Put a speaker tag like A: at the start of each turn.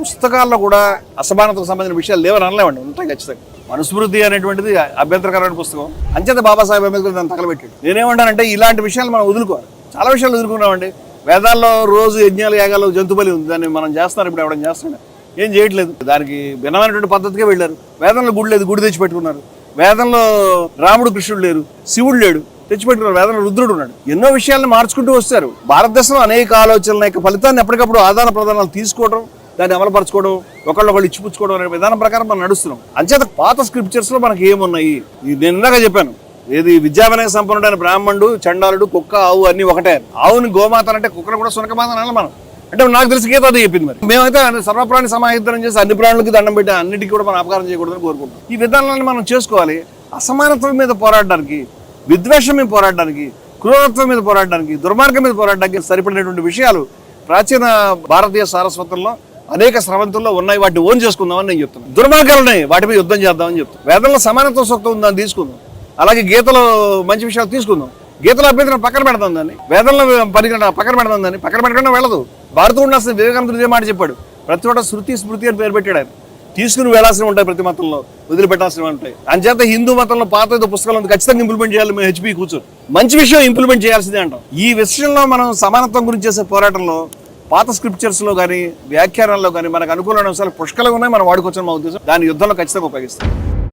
A: పుస్తకాల్లో కూడా అసమానతకు సంబంధించిన విషయాలు లేవని అనలేమండి. ఉంటాయి ఖచ్చితంగా. మనుస్మృతి అనేటువంటిది అభ్యంతరకరమైన పుస్తకం. అంచేత బాబాసాహెబ్ అంబేద్కర్ దాన్ని తగలబెట్టాడు. నేనేమంటానంటే ఇలాంటి విషయాలు మనం వదులుకోవాలి. చాలా విషయాలు వదులుకున్నామండి వేదాల్లో రోజు యజ్ఞాలు యాగాలు జంతు బలి ఉంది. దాన్ని మనం చేస్తున్నారు ఇప్పుడు ఎవడం చేస్తున్నాడు ఏం చేయట్లేదు. దానికి భిన్నమైనటువంటి పద్ధతిగా వెళ్ళారు. వేదంలో గుడి లేదు గుడి తెచ్చి పెట్టుకున్నారు వేదంలో రాముడు కృష్ణుడు లేరు శివుడు లేడు తెచ్చిపెట్టుకున్నారు. వేదంలో రుద్రుడు ఉన్నాడు. ఎన్నో విషయాలను మార్చుకుంటూ వస్తారు. భారతదేశంలో అనేక ఆలోచనల యొక్క ఫలితాన్ని ఎప్పటికప్పుడు ఆదాన ప్రదానాలు తీసుకోవడం దాన్ని అమలుపరచుకోవడం ఒకళ్ళొకళ్ళు ఇచ్చిపుచ్చుకోవడం అనే విధానం ప్రకారం మనం నడుస్తున్నాం. అంచేత పాత స్క్రిప్చర్స్లో మనకి ఏమున్నాయి? ఇది నేను ఇందాక చెప్పాను. ఏది విద్యావినయ సంపన్నుడైన బ్రాహ్మణుడు చండాలుడు కుక్క ఆవు అన్ని ఒకటే. ఆవుని గోమాత అంటే కుక్కను కూడా సునకమాత అనాలి మనం. అంటే నాకు తెలిసి గీత అది చెప్పింది మరి. మేమైతే సర్వప్రాణి సమాహితం చేసి అన్ని ప్రాణులకి దండం పెట్టి అన్నిటికీ కూడా మనం అపకారం చేయకూడదని కోరుకుంటాం ఈ విధానాన్ని మనం చేసుకోవాలి. అసమానత్వం మీద పోరాడడానికి విద్వేషం మీద పోరాడడానికి క్రూరత్వం మీద పోరాడడానికి దుర్మార్గం మీద పోరాడడానికి సరిపడినటువంటి విషయాలు ప్రాచీన భారతీయ సారస్వతంలో అనేక స్రవంతుల్లో ఉన్నాయి వాటిని ఓన్ చేసుకుందామని నేను చెప్తున్నాను దుర్మార్గాలు ఉన్నాయి వాటి మీద యుద్ధం చేద్దామని చెప్తాను వేదంలో సమానత్వ సూక్తం ఉందని తీసుకుందాం. అలాగే గీతలో మంచి విషయాలు తీసుకుందాం. గీతలో అభ్యర్థన పక్కన పెడతాం దాన్ని. వేదంలో పరిగణ పక్కన పెడతాం దాన్ని. పక్కన పెట్టకుండా వెళ్ళదు. భారత ఉండాల్సిన వివేకానందుడు ఇదే మాట చెప్పాడు. ప్రతి చోట శృతి స్మృతి అని పేరు పెట్టాడు ఆయన. తీసుకుని వెళ్ళాల్సినవి ఉంటాయి ప్రతి మతంలో. వదిలిపెట్టాల్సిన ఉంటాయి. అంచేత హిందూ మతంలో పాత ఏదో పుస్తకాలు ఖచ్చితంగా ఇంప్లిమెంట్ చేయాలి మేము హెచ్పి కూర్చొని. మంచి విషయం ఇంప్లిమెంట్ చేయాల్సిందే అంటాం. ఈ విషయంలో మనం సమానత్వం గురించి చేసే పోరాటంలో పాత స్క్రిప్చర్స్లో కానీ వ్యాఖ్యానాల్లో కానీ మనకు అనుకూలమైన అంశాలు పుష్కలంగా ఉన్నాయి. మనం వాడుకోవచ్చని మా ఉద్దేశం. దాని యుద్ధంలో ఖచ్చితంగా ఉపయోగిస్తాం.